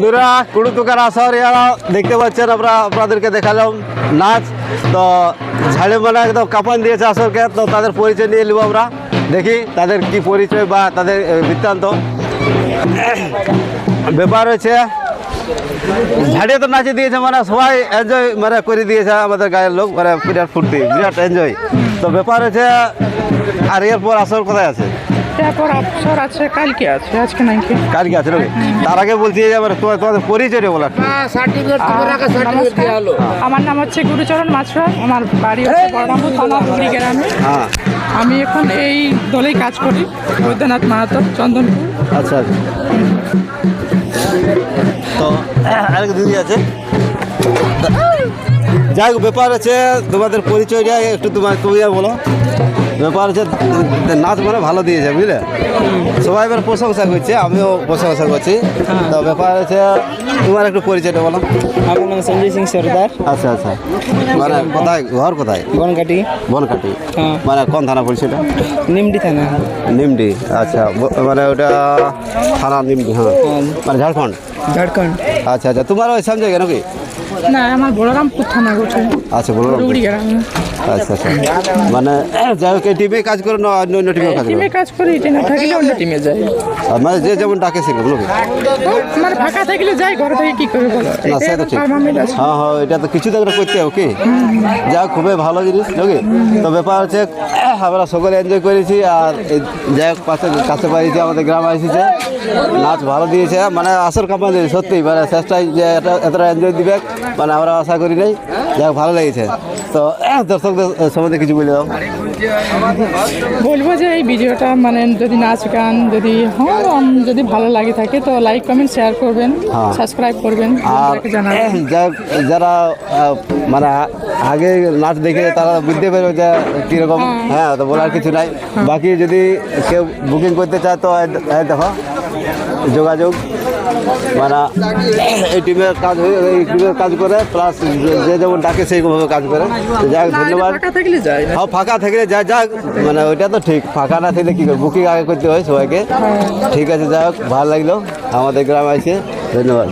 বন্ধুরা কুড়ু তুকার আসর এরা দেখতে পাচ্ছেন আমরা, আপনাদেরকে দেখালাম নাচ। তো ঝাড়ে মানে একদম কাপান দিয়েছে আসরকে, তো তাদের পরিচয় নিয়ে নেব আমরা। দেখি তাদের কি পরিচয় বা তাদের বৃত্তান্ত। ব্যাপার হয়েছে ঝাড়িয়ে তো নাচে দিয়েছে মানে সবাই এনজয় মানে করে দিয়েছে আমাদের গায়ের লোক মানে বিরাট ফুর্তি, বিরাট এনজয় তো ব্যাপার হয়েছে আর এরপর আসর কোথায় আছে? তারপর অবসর আছে কালকে আছে আজকে নাই কি? কালকে আছে নাকি? তার আগে আমার তোমার তোমাদের বলা। নমস্কার। আমার নাম হচ্ছে গুরুচরণ মাছরা আমার বাড়ি হচ্ছে বড়রামপুর থানা হুগলি গ্রামে। হ্যাঁ। আমি এখন এই দলেই কাজ করি বৈদ্যনাথ মাহাতো চন্দনপুর। আচ্ছা আচ্ছা। তো আরেক দিদি আছে। যাই হোক ব্যাপার আছে তোমাদের পরিচয়টা একটু তোমার তুমি বলো। ব্যাপার হচ্ছে নাচ মানে ভালো দিয়েছে বুঝলে? সবাই এবার প্রশংসা করছে আমিও প্রশংসা করছি। তো ব্যাপার হচ্ছে তোমার একটু পরিচয়টা বলো। আমার নাম সঞ্জয় সিং সর্দার। আচ্ছা আচ্ছা। মানে কোথায় ঘর কোথায়? বনকাটি। বনকাটি। হ্যাঁ। মানে কোন থানা পড়ছে পরিচয়টা? নিমডি থানা। নিমডি আচ্ছা। মানে ওটা থানা নিমডি হ্যাঁ। মানে ঝাড়খণ্ড? ঝাড়খণ্ড। আচ্ছা আচ্ছা। তোমার ওই সেম জায়গা নাকি? না আমার বড়রামপুর থানা গেছে আচ্ছা আচ্ছা আচ্ছা। মানে যাই হোক টিমে কাজ করে না অন্য অন্য টিমে কাজ করে। টিমে কাজ করি এটা না থাকলে অন্য টিমে যাই। আর মানে যে যেমন ডাকে নাকি মানে ফাঁকা থাকলে যাই ঘরে থেকে কি করে বলো? না এটাই সে তো ঠিক। হ্যাঁ হ্যাঁ এটা তো কিছু তো করতে হবে কি? যা খুবই ভালো জিনিস নাকি? তো ব্যাপার হচ্ছে আমরা সকলে এনজয় করেছি আর যাই হোক পাশে কাছে পাইছি আমাদের গ্রামে এসেছে। নাচ ভালো দিয়েছে। মানে কাপড় দিয়েছে সত্যি মানে চেষ্টায় যে এতটা এনজয় দিবে মানে আমরা আশা করি নাই। যাই ভালো লেগেছে। তো দর্শকদের সম্বন্ধে কিছু বলে দাও। বলব যে এই ভিডিওটা মানে যদি নাচ গান যদি হ্যাঁ যদি ভালো লাগে থাকে তো লাইক কমেন্ট শেয়ার করবেন হ্যাঁ। সাবস্ক্রাইব করবেন আর যারা মানে আগে নাচ দেখে তারা বুঝতে পারবে যে কীরকম হ্যাঁ তো বলার কিছু নাই। বাকি যদি কেউ বুকিং করতে চায় তো দেখো। যোগাযোগ। মানে এই টিমের কাজ হয়ে এই টিমের কাজ করে প্লাস যে যেমন ডাকে সেইভাবে কাজ করে। হোক, ধন্যবাদ। হ্যাঁ ফাঁকা থাকলে যা যাক মানে ওইটা তো ঠিক। ফাঁকা না থাকলে কী করে বুকিং আগে করতে হয় সবাইকে। ঠিক আছে যাই হোক ভালো লাগল। আমাদের গ্রামে আছে ধন্যবাদ।